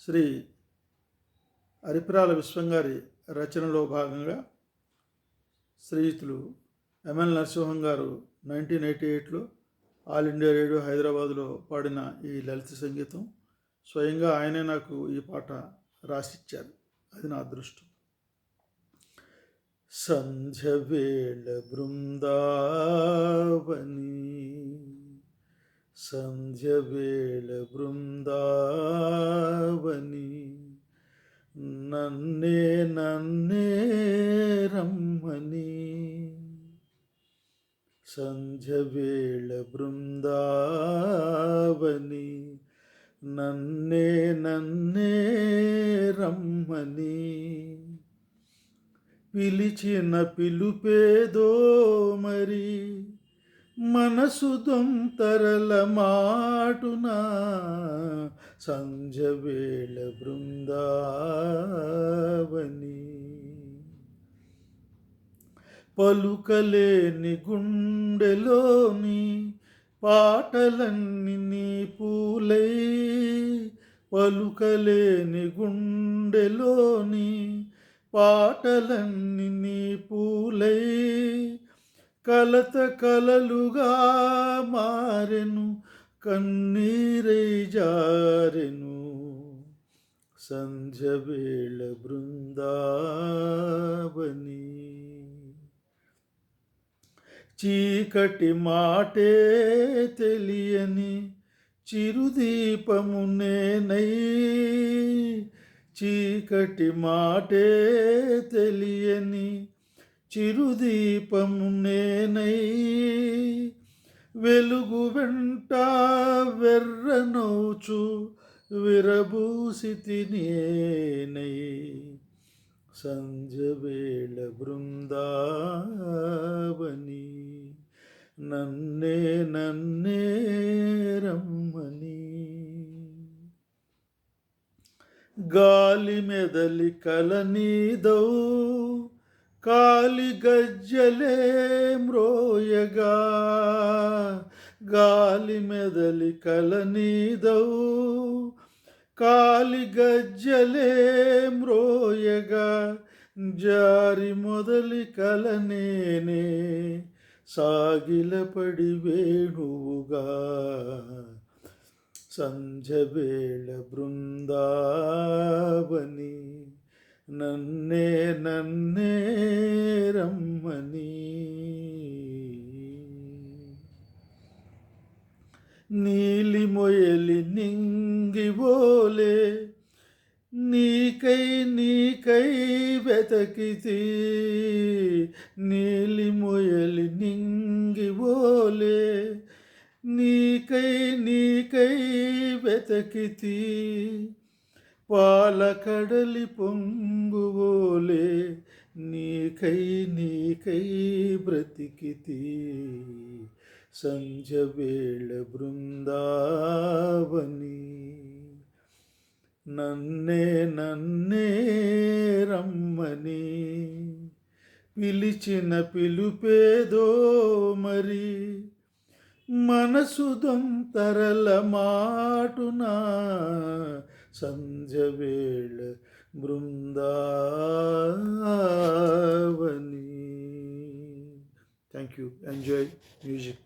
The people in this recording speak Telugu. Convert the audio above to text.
శ్రీ అరిపిరాల విశ్వంగారి రచనలో భాగంగా శ్రీయుతులు ఎంఎల్ నరసింహం గారు నైన్టీన్ ఎయిటీ ఎయిట్లో ఆల్ ఇండియా రేడియో హైదరాబాద్లో పాడిన ఈ లలిత సంగీతం స్వయంగా ఆయనే నాకు ఈ పాట రాసిచ్చారు. అది నా అదృష్టం. సంధ్య వేళ బృందావని సంధ్యవేళ బృందావని. నన్నే నన్నే రమ్మని. సంధ్యవేళ బృందావని. నన్నే నన్నే రమ్మని. పిలిచిన పిలుపేదో మరి. మనసు దొంతరల మాటునా సంజ వేళ బృందావని. పలుకలేని గుండెలోని పాటలన్నీ నీ పూలై పలుకలేని గుండెలోని పాటలన్నీ నీ పూలై కలత కలలుగా మారెను కన్నీరై జారెను. సంధ్య వేళ బృందావని. చీకటి మాటే తెలియని చిరుదీపము నేనై. చీకటి మాటే తెలియని చిరుదీపము నేనై వెలుగు వెంట వెర్రనోచు విరభూసితి నేనై సంజవేళ బృందావని నన్నే నన్నే రమ్మని గాలి మెదలి కలనీదౌ కాలి గజ్జలే మ్రోయగా గాలి మెదలి కలనీదవు కాలి గజ్జలే మ్రోయగా జారి మొదలి కలనేనే సాగిలపడి వేణువుగా. సంధ్య వేళ బృందావని నన్నే నన్నే రమ్మని. నీలి మొయలి నింగివోలే నీకై నీకై వెతకితి. నీలి మొయలి నింగివోలే నీకై నీకై వెతకితి. పాల కడలి పొంగువోలే నీకై నీకై బ్రతికితి. సంజ వేళ బృందావని నన్నే నన్నే రమ్మని. పిలిచిన పిలుపేదో మరి మనసు దొంతరల మాటునా. సంజ వేళ Brindavani. Thank you enjoy music